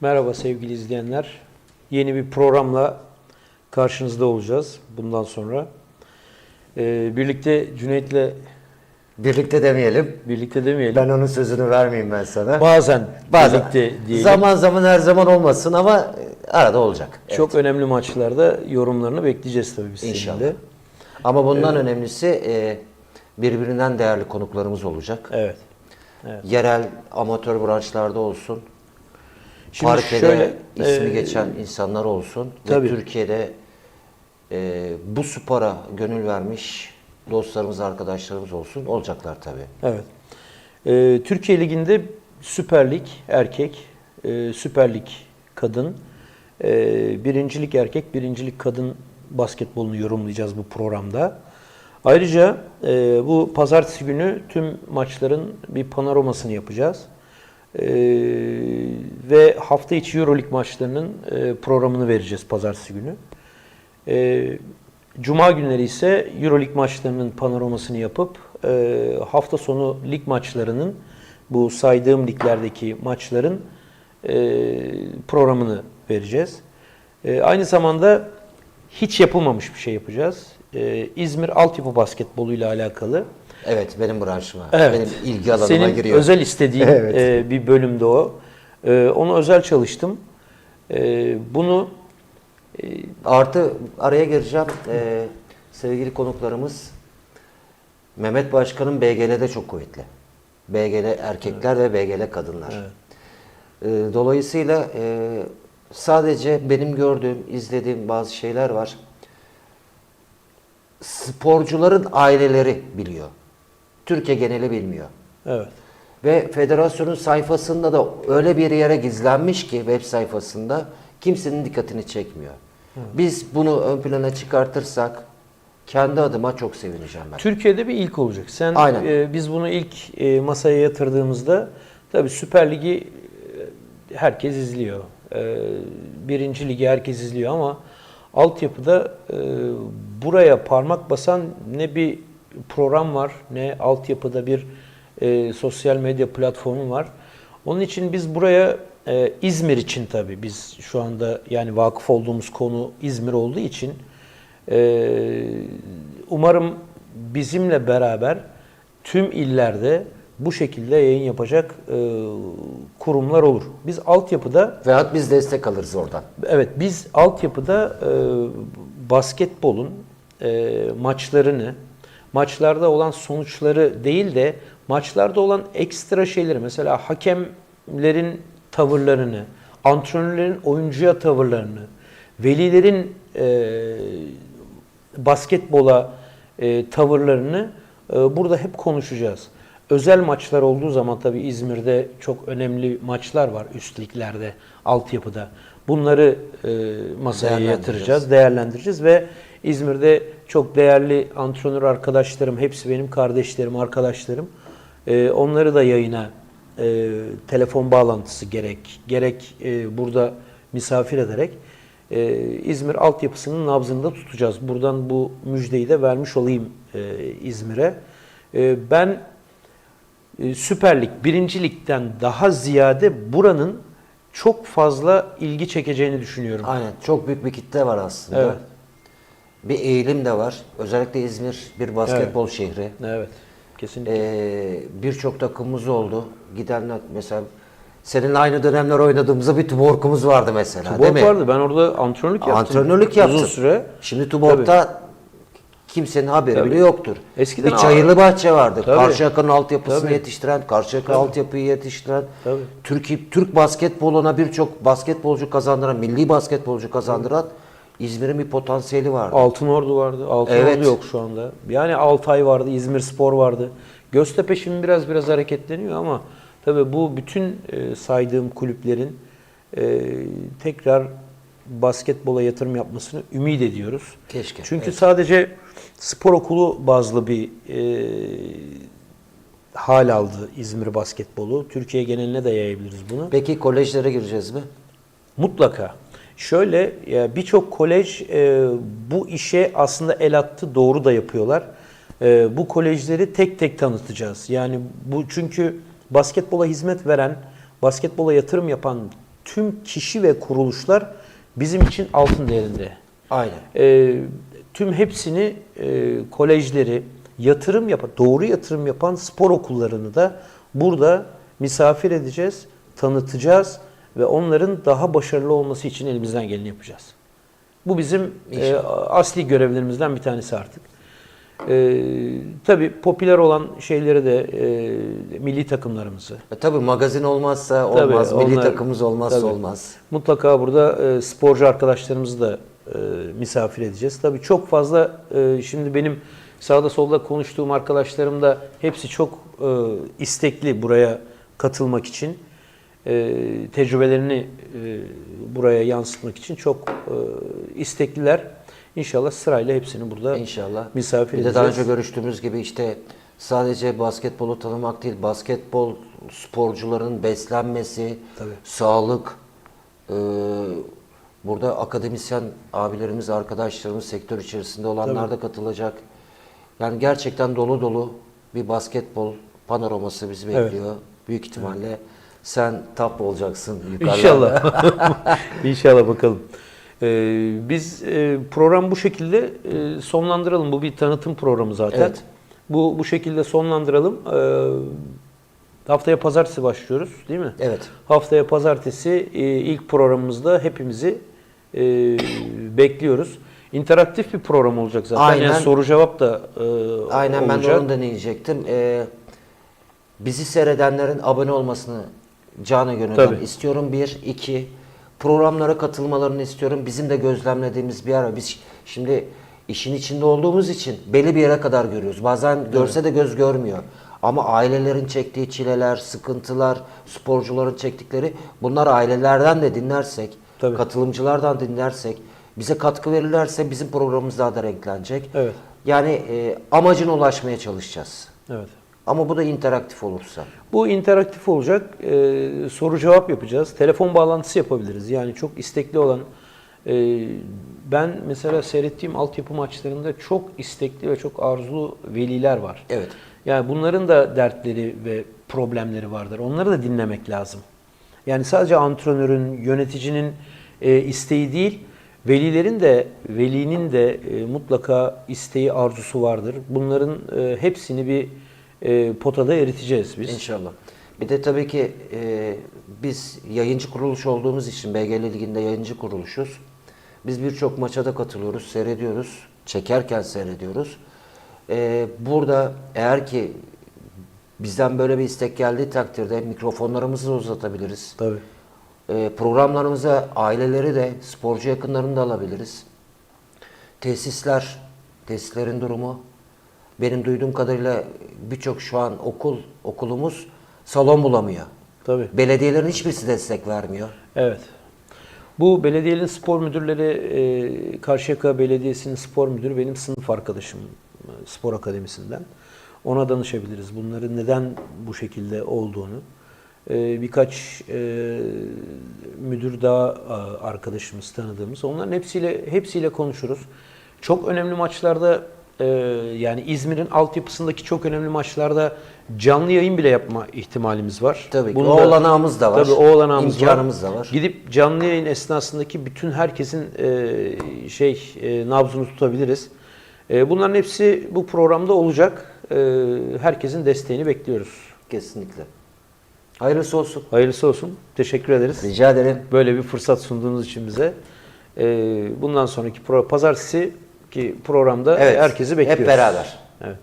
Merhaba sevgili izleyenler. Yeni bir programla karşınızda olacağız bundan sonra. Ee, birlikte Cüneyt'le Birlikte demeyelim. birlikte demeyelim. Ben onun sözünü vermeyeyim ben sana. Bazen, Bazen. birlikte diyelim. Zaman zaman her zaman olmasın ama arada olacak. Çok önemli maçlarda yorumlarını bekleyeceğiz tabii biz İnşallah. seninle. Ama bundan önemlisi e, birbirinden değerli konuklarımız olacak. Evet. Yerel amatör branşlarda olsun. Şimdi Parkede şöyle, ismi e, geçen insanlar olsun. tabii. Ve Türkiye'de e, bu spora gönül vermiş dostlarımız, arkadaşlarımız olsun. Olacaklar tabii. Evet. Ee, Türkiye Ligi'nde Süper Lig erkek, e, Süper Lig kadın, e, birincilik erkek, birincilik kadın basketbolunu yorumlayacağız bu programda. Ayrıca e, bu pazartesi günü tüm maçların bir panoramasını yapacağız. E, ve hafta içi Euroleague maçlarının e, programını vereceğiz pazartesi günü. E, Cuma günleri ise Euroleague maçlarının panoramasını yapıp e, hafta sonu lig maçlarının bu saydığım liglerdeki maçların e, programını vereceğiz. E, aynı zamanda hiç yapılmamış bir şey yapacağız. E, İzmir altyapı basketbolu ile alakalı. Evet benim branşıma. Evet. Benim ilgi alanıma Senin giriyor. özel istediğin Evet. e, bir bölümde o. E, onu özel çalıştım. E, bunu Artı araya gireceğim. Ee, sevgili konuklarımız Mehmet Başkan'ın BGL'de çok kuvvetli. BGL erkekler ve BGL kadınlar. Ee, dolayısıyla e, sadece benim gördüğüm, izlediğim bazı şeyler var. Sporcuların aileleri biliyor. Türkiye geneli bilmiyor. evet. Ve federasyonun sayfasında da öyle bir yere gizlenmiş ki web sayfasında kimsenin dikkatini çekmiyor. Biz bunu ön plana çıkartırsak kendi adıma çok sevineceğim ben. Türkiye'de bir ilk olacak. Sen Aynen. e, biz bunu ilk e, masaya yatırdığımızda tabii Süper Ligi e, herkes izliyor. E, birinci ligi herkes izliyor ama altyapıda e, buraya parmak basan ne bir program var ne altyapıda bir e, sosyal medya platformu var. Onun için biz buraya e, İzmir için tabii biz şu anda yani vakıf olduğumuz konu İzmir olduğu için ee, umarım bizimle beraber tüm illerde bu şekilde yayın yapacak e, kurumlar olur. Biz altyapıda, Veyahut biz destek alırız oradan. evet biz altyapıda e, basketbolun e, maçlarını, maçlarda olan sonuçları değil de maçlarda olan ekstra şeyleri, mesela hakemlerin tavırlarını, antrenörlerin oyuncuya tavırlarını, velilerin e, basketbola e, tavırlarını e, burada hep konuşacağız. Özel maçlar olduğu zaman tabii İzmir'de çok önemli maçlar var üst liglerde, altyapıda. Bunları e, masaya Değerlendireceğiz. yatıracağız, değerlendireceğiz ve İzmir'de çok değerli antrenör arkadaşlarım, hepsi benim kardeşlerim, arkadaşlarım. E, onları da yayına e, telefon bağlantısı gerek, gerek e, burada misafir ederek e, İzmir altyapısının nabzında tutacağız. Buradan bu müjdeyi de vermiş olayım e, İzmir'e. E, ben e, Süper Lig, Birinci Lig'den daha ziyade buranın çok fazla ilgi çekeceğini düşünüyorum. Aynen. Çok büyük bir kitle var aslında. Evet. Bir eğilim de var. Özellikle İzmir bir basketbol şehri. Evet, kesinlikle. Ee, Birçok takımımız oldu. Gidenler mesela seninle aynı dönemler oynadığımızda bir Tuborg'umuz vardı mesela. değil Tuborg mi? vardı. Ben orada antrenörlük yaptım. Antrenörlük yaptın. Uzun süre. Şimdi Tuborg'da kimsenin haberi Tabii. bile yoktur. Eskiden bir Çayırlı Bahçe vardı. Tabii. Karşıyaka'nın altyapısını Tabii. yetiştiren, Karşıyaka altyapıyı yetiştiren, Tabii. Türkiye Türk basketboluna birçok basketbolcu kazandıran, milli basketbolcu kazandıran İzmir'in bir potansiyeli vardı. Altın Ordu vardı. Altın Evet. Ordu yok şu anda. Yani Altay vardı, İzmir Spor vardı. Göztepe şimdi biraz biraz hareketleniyor ama tabii bu bütün e, saydığım kulüplerin e, tekrar basketbola yatırım yapmasını ümit ediyoruz. Keşke, Çünkü evet. sadece spor okulu bazlı bir e, hal aldı İzmir basketbolu. Türkiye geneline de yayabiliriz bunu. Peki kolejlere gireceğiz mi? Mutlaka. Şöyle birçok kolej e, bu işe aslında el attı, doğru da yapıyorlar. E, bu kolejleri tek tek tanıtacağız. Yani bu çünkü basketbola hizmet veren, basketbola yatırım yapan tüm kişi ve kuruluşlar bizim için altın değerinde. Aynen. E, tüm hepsini e, kolejleri yatırım yapan, doğru yatırım yapan spor okullarını da burada misafir edeceğiz, tanıtacağız ve onların daha başarılı olması için elimizden geleni yapacağız. Bu bizim e, asli görevlerimizden bir tanesi artık. E, tabii popüler olan şeyleri de e, milli takımlarımızı, E, tabii magazin olmazsa Tabii, olmaz. Milli onlar- takımımız olmazsa tabii. olmaz. Mutlaka burada e, sporcu arkadaşlarımızı da e, misafir edeceğiz. Tabii çok fazla e, şimdi benim sağda solda konuştuğum arkadaşlarım da hepsi çok e, istekli buraya katılmak için. E, tecrübelerini e, buraya yansıtmak için çok e, istekliler. İnşallah sırayla hepsini burada İnşallah. misafir Bir de edeceğiz. daha önce görüştüğümüz gibi işte sadece basketbolu tanımak değil, basketbol sporcuların beslenmesi, Tabii. sağlık, e, burada akademisyen abilerimiz, arkadaşlarımız, sektör içerisinde olanlar da katılacak. Yani gerçekten dolu dolu bir basketbol panoraması bizi bekliyor. Büyük ihtimalle sen tap olacaksın yukarıda. İnşallah. İnşallah bakalım. Ee, biz e, program bu şekilde e, sonlandıralım. Bu bir tanıtım programı zaten. Evet. Bu bu şekilde sonlandıralım. Ee, haftaya pazartesi başlıyoruz, değil mi? Evet. Haftaya pazartesi e, ilk programımızda hepimizi e, bekliyoruz. İnteraktif bir program olacak zaten. Aynen. Yani soru cevap da e, Aynen ben de olacak. onu deneyecektim. Ee, bizi seyredenlerin abone olmasını canı gönülden Tabii. istiyorum. Bir, iki, programlara katılmalarını istiyorum. Bizim de gözlemlediğimiz bir ara. Biz şimdi işin içinde olduğumuz için belli bir yere kadar görüyoruz. Bazen görse de göz görmüyor. Ama ailelerin çektiği çileler, sıkıntılar, sporcuların çektikleri bunlar ailelerden de dinlersek, Tabii. katılımcılardan dinlersek, bize katkı verirlerse bizim programımız daha da renklenecek. Evet. Yani e, amacına ulaşmaya çalışacağız. Evet. Ama bu da interaktif olursa. Bu interaktif olacak. Ee, soru cevap yapacağız. Telefon bağlantısı yapabiliriz. Yani çok istekli olan e, ben mesela seyrettiğim altyapı maçlarında çok istekli ve çok arzulu veliler var. Evet. Yani bunların da dertleri ve problemleri vardır. Onları da dinlemek lazım. Yani sadece antrenörün, yöneticinin e, isteği değil, velilerin de, velinin de e, mutlaka isteği, arzusu vardır. Bunların e, hepsini bir e, potada eriteceğiz biz. İnşallah. Bir de tabii ki e, biz yayıncı kuruluş olduğumuz için BGL Ligi'nde yayıncı kuruluşuz. Biz birçok maça da katılıyoruz, seyrediyoruz. Çekerken seyrediyoruz. E, burada eğer ki bizden böyle bir istek geldiği takdirde mikrofonlarımızı da uzatabiliriz. Tabii. E, programlarımıza aileleri de, sporcu yakınlarını da alabiliriz. Tesisler, tesislerin durumu. Benim duyduğum kadarıyla birçok şu an okul, okulumuz salon bulamıyor. Tabii. Belediyelerin hiçbirisi destek vermiyor. Evet. Bu belediyenin spor müdürleri, e, Karşıyaka Belediyesi'nin spor müdürü benim sınıf arkadaşım e, spor akademisinden. Ona danışabiliriz bunların neden bu şekilde olduğunu. E, birkaç e, müdür daha e, arkadaşımız tanıdığımız. Onların hepsiyle hepsiyle konuşuruz. Çok önemli maçlarda e, yani İzmir'in altyapısındaki çok önemli maçlarda canlı yayın bile yapma ihtimalimiz var. Tabii ki. O da- olanağımız da var. Tabii o olanağımız İmkanımız var. da var. Gidip canlı yayın esnasındaki bütün herkesin e, şey e, nabzını tutabiliriz. E, bunların hepsi bu programda olacak. E, herkesin desteğini bekliyoruz. Kesinlikle. Hayırlısı olsun. Hayırlısı olsun. Teşekkür ederiz. Rica ederim. Böyle bir fırsat sunduğunuz için bize. E, bundan sonraki pro pazartesi ki programda Evet. herkesi bekliyoruz. Hep beraber. Evet.